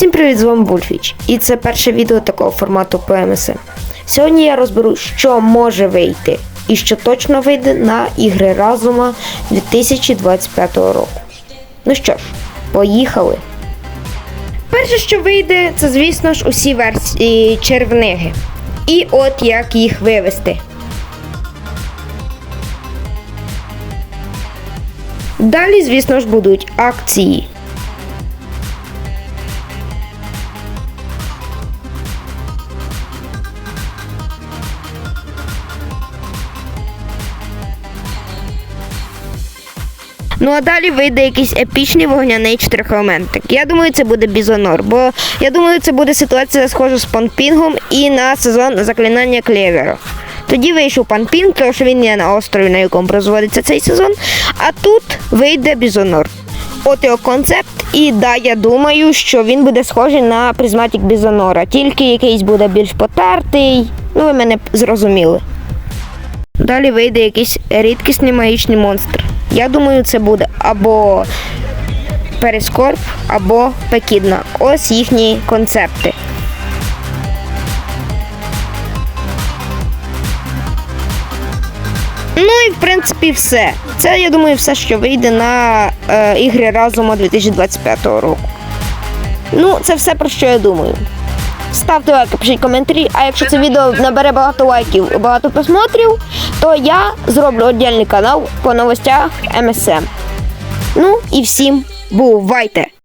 Всім привіт, з вами Бульфіч. І це перше відео такого формату по Сьогодні я розберу, що може вийти і що точно вийде на ігри разума 2025 року. Ну що ж, поїхали. Перше, що вийде, це, звісно ж, усі версії червниги. І от як їх вивести. Далі, звісно ж, будуть акції. Ну а далі вийде якийсь епічний вогняний чотирьохелементик. Я думаю, це буде Бізонор, бо я думаю, це буде ситуація схожа з Панпінгом і на сезон заклинання Клевера. Тоді вийшов Панпінг, тому що він є на острові, на якому розводиться цей сезон. А тут вийде Бізонор. От його концепт, і да, я думаю, що він буде схожий на призматик Бізонора, тільки якийсь буде більш потертий. Ну, ви мене зрозуміли. Далі вийде якийсь рідкісний магічний монстр. Я думаю, це буде або Перескорб, або Пекідна. Ось їхні концепти. Ну і в принципі все. Це, я думаю, все, що вийде на е, ігри разума 2025 року. Ну, це все про що я думаю. Ставте лайки, пишіть коментарі, а якщо це відео набере багато лайків і багато просмотрів, то я зроблю віддільний канал по новостях МСМ. Ну і всім бувайте!